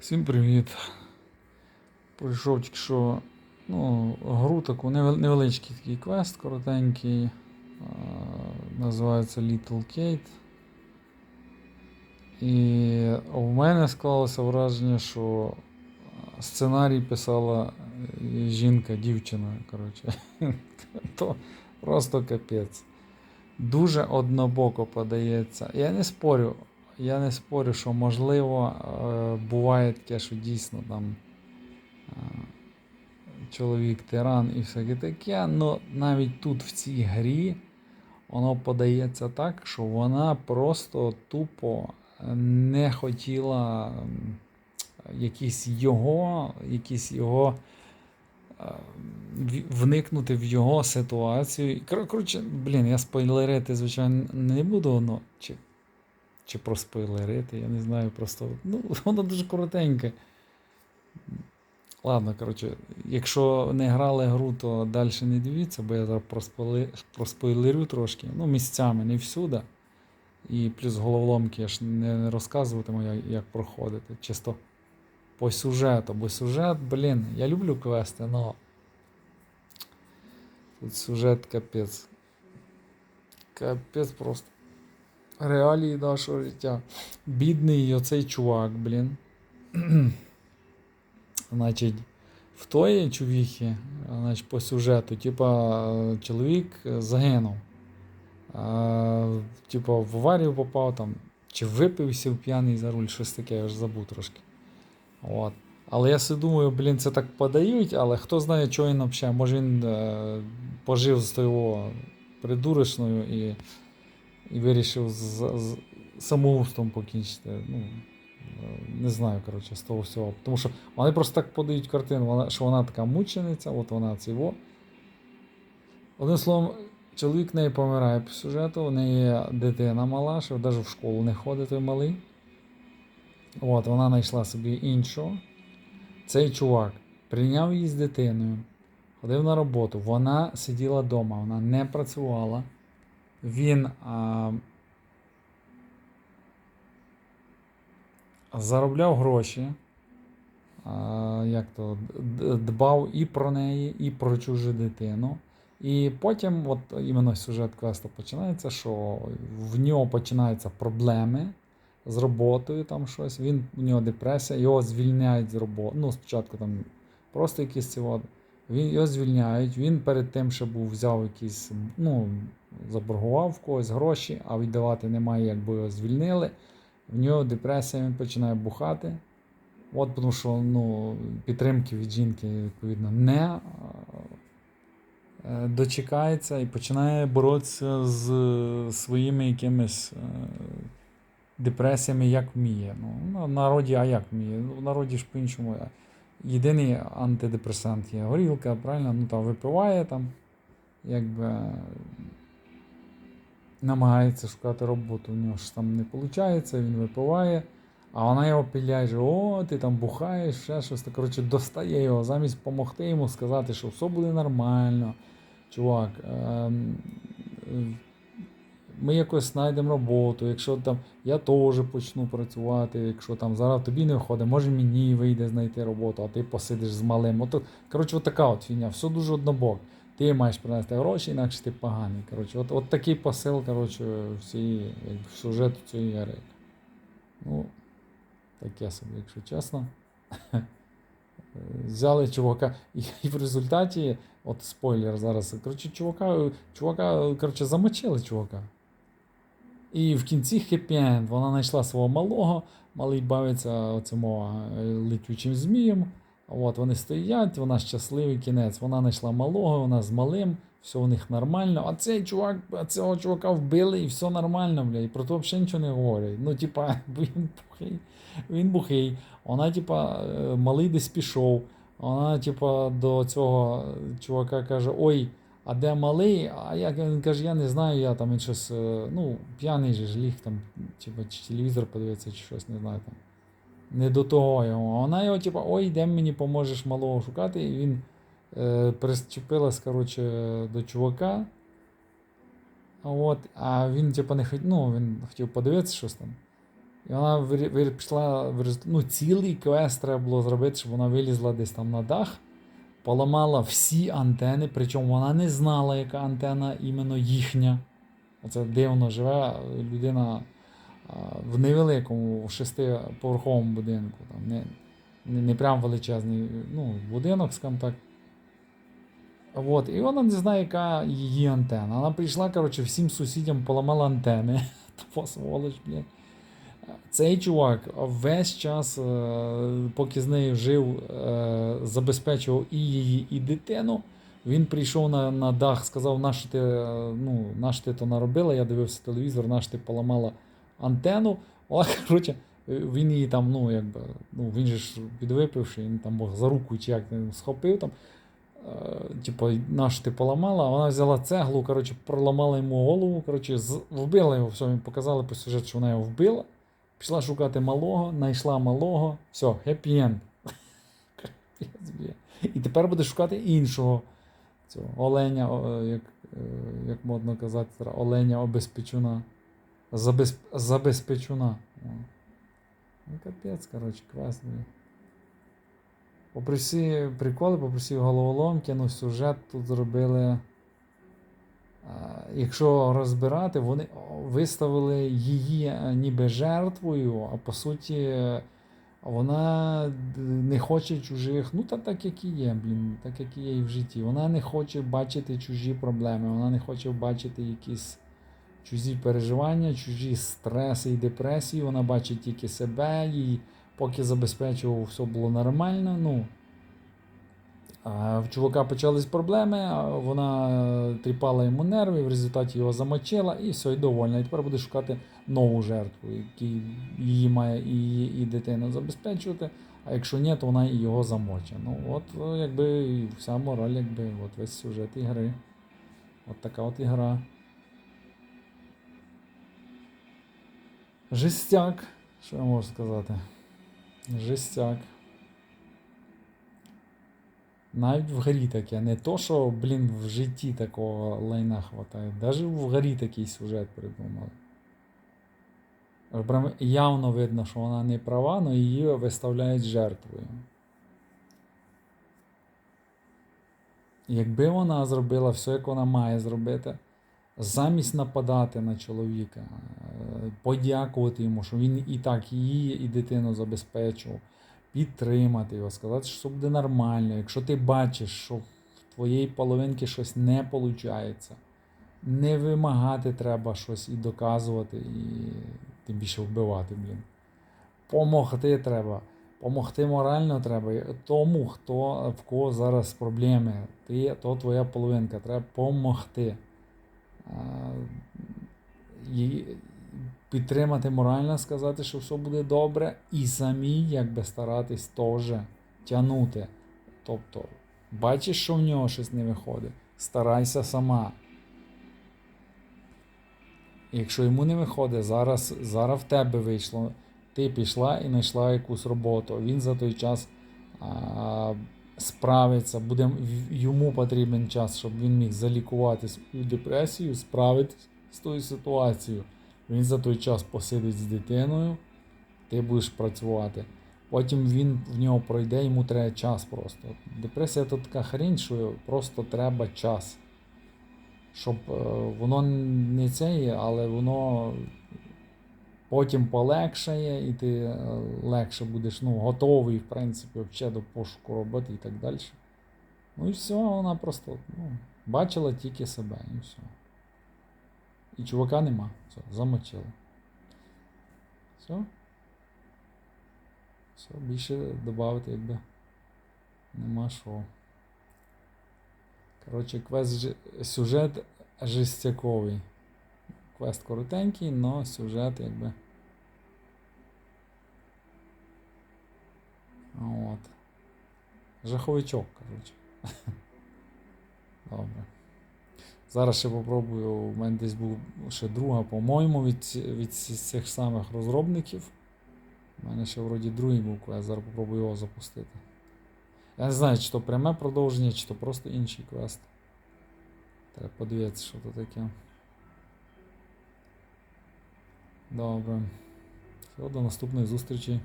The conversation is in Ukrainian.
Всім привіт. Пройшов тільки що ну, гру таку, невеличкий такий квест, коротенький. Називається Little Kate. І у мене склалося враження, що сценарій писала е, жінка, дівчина. Коротше. То просто капець. Дуже однобоко подається. Я не спорю, я не спорю, що можливо е, буває таке, що дійсно там е, чоловік тиран і всяке таке, але навіть тут в цій грі воно подається так, що вона просто тупо не хотіла якісь його, якісь його. е, Вникнути в його ситуацію. Кор- Коротше, блін, я спойлерити, звичайно, не буду, ну, чи чи проспойлерити, я не знаю, просто. Ну, воно дуже коротеньке. Ладно, коротше, якщо не грали гру, то далі не дивіться, бо я зараз проспойли- проспойлерю трошки. Ну, місцями, не всюди. І плюс головоломки я ж не не розказуватиму, як, як проходити. Чисто по сюжету. Бо сюжет, блін, я люблю квести, але тут сюжет капець. Капець просто реалії нашого життя. Бідний оцей чувак, блін. Значить, в тої чувіхи, значить, по сюжету, типа, чоловік загинув. Типа, в аварію попав там, чи випив сів п'яний за руль, щось таке, я вже забув трошки. От. Але я собі думаю, блін, це так подають, але хто знає, що він взагалі. Може він е, пожив з тою придурочною і і вирішив з, з самоубством покінчити. Ну, не знаю, коротше, з того всього. Тому що вони просто так подають картину, вона, що вона така мучениця, от вона цього. Одним словом, чоловік в неї помирає по сюжету, в неї дитина мала, що навіть в школу не ходить малий. От, вона знайшла собі іншого. Цей чувак прийняв її з дитиною, ходив на роботу. Вона сиділа вдома, вона не працювала. Він а, заробляв гроші, а, як то, дбав і про неї, і про чужу дитину. І потім, от іменно сюжет квесту починається, що в нього починаються проблеми з роботою, там щось. Він у нього депресія, його звільняють з роботи. Ну, спочатку там просто якісь ці от. Він його звільняють. Він перед тим, ще був взяв якісь, ну, заборгував в когось гроші, а віддавати немає, якби його звільнили. В нього депресія, він починає бухати. От тому що ну, підтримки від жінки, відповідно, не е, дочекається і починає боротися з своїми якимись е, депресіями, як вміє. Ну, в народі, а як вміє? Ну, В народі ж по-іншому. Єдиний антидепресант є горілка, правильно? Ну там випиває там, якби намагається шукати роботу. У нього ж там не виходить, він випиває, а вона його піляє, о, ти там бухаєш, ще щось. Так, коротше, достає його, замість допомогти йому сказати, що все буде нормально. Чувак, е, ми якось знайдемо роботу, якщо там я теж почну працювати, якщо там зараз тобі не виходить, може мені вийде знайти роботу, а ти посидиш з малим. От, коротше, от така от фігня, все дуже однобок. Ти маєш принести гроші, інакше ти поганий. Коротше, от, от такий посил, коротше, всі, сюжету цієї гри. Ну, таке собі, якщо чесно. Взяли чувака, і в результаті, от спойлер зараз, коротше, чувака, чувака коротше, замочили чувака. І в кінці хеппі-енд вона знайшла свого малого, малий бавиться цьому летючим змієм. От вони стоять, вона щасливий кінець. Вона знайшла малого, вона з малим, все у них нормально. А цей чувак, цього чувака вбили і все нормально, бля. І про то взагалі нічого не говорять. Ну, типа, він бухий, він бухий. Вона, типа, е, малий десь пішов. Вона, типа, до цього чувака каже: Ой, а де малий? А як він каже, я не знаю, я там він щось, е, ну, п'яний же ж ліг там, типа, чи телевізор подивиться, чи щось, не знаю там. Не до того його. А вона його, типа, ой, де мені поможеш малого шукати. І він е, причепилась, коротше, до чувака. От, а він, типа, не хотів, ну, він хотів подивитися щось там. І вона пішла ну, цілий квест треба було зробити, щоб вона вилізла десь там на дах, поламала всі антени, причому вона не знала, яка антена іменно їхня. Оце дивно живе людина в невеликому шестиповерховому будинку. Там, не, не, не прям величезний ну, будинок, скажімо так. От, і вона не знає, яка її антена. Вона прийшла, коротше, всім сусідям поламала антени. Тупо сволоч, блін. Цей чувак весь час, е, поки з нею жив, е, забезпечував і її, і дитину. Він прийшов на, на дах, сказав, на що ти, е, ну, на що ти то наробила. Я дивився телевізор, на що ти поламала антенну. Вона, коротше, він її там, ну, якби, ну, він же ж підвипивши, він там за руку чи як схопив там. Типу, на що ти поламала, вона взяла цеглу, коротше, проламала йому голову, коротше, вбила його, все, показали по сюжету, що вона його вбила. Пішла шукати малого, знайшла малого, все, happy end. І тепер буде шукати іншого цього оленя, як, е, як модно казати, оленя обезпечуна. Забез, забезпечуна. Ну, капець, коротше, квест. Попри всі приколи, попри всі головоломки, ну сюжет тут зробили. Е, Якщо розбирати, вони виставили її е, ніби жертвою, а по суті, вона не хоче чужих, ну та так як і є, блін, так як і є і в житті. Вона не хоче бачити чужі проблеми, вона не хоче бачити якісь чужі переживання, чужі стреси і депресії. Вона бачить тільки себе, їй поки забезпечував, все було нормально. Ну, в чувака почались проблеми, вона е, тріпала йому нерви, в результаті його замочила і все, і довольна. І тепер буде шукати нову жертву, який її має і її і дитину забезпечувати. А якщо ні, то вона і його замочить. Ну, от е, якби вся мораль, якби от весь сюжет ігри. От така от ігра. Жестяк. Що я можу сказати? Жестяк. Навіть в грі таке. Не то, що, блін, в житті такого лайна хватає. Навіть в грі такий сюжет придумали. Прям явно видно, що вона не права, але її виставляють жертвою. Якби вона зробила все, як вона має зробити, замість нападати на чоловіка, е, подякувати йому, що він і так її, і дитину забезпечував, підтримати його, сказати, що буде нормально. Якщо ти бачиш, що в твоєї половинки щось не виходить, не вимагати треба щось і доказувати, і тим більше вбивати, блін. Помогти треба. Помогти морально треба. Тому, хто в кого зараз проблеми, ти, то твоя половинка, треба помогти. Підтримати морально, сказати, що все буде добре, і самі якби старатись теж тягнути. Тобто, бачиш, що в нього щось не виходить, старайся сама. Якщо йому не виходить, зараз, зараз в тебе вийшло. Ти пішла і знайшла якусь роботу. Він за той час а, справиться, буде йому потрібен час, щоб він міг залікувати свою депресію, справитись з тою ситуацією. Він за той час посидить з дитиною, ти будеш працювати. Потім він в нього пройде, йому треба час просто. Депресія то така хрінь, що просто треба час. Щоб е, воно не це але воно потім полегшає, і ти е, легше будеш ну, готовий, в принципі, взагалі до пошуку роботи і так далі. Ну і все, вона просто ну, бачила тільки себе, і все. І чувака нема. Все, замочили. Все. Все, більше додати, якби нема що. Коротше, квест сюжет жестяковий. Квест коротенький, но сюжет якби. От. Жаховичок, коротше. Добре. Зараз ще попробую. У мене десь був ще друга, по-моєму, від, від цих самих розробників. У мене ще вроді другий був квест, зараз попробую його запустити. Я не знаю, чи то пряме продовження, чи то просто інший квест. Треба подивитися, що то таке. Добре. Все, до наступної зустрічі.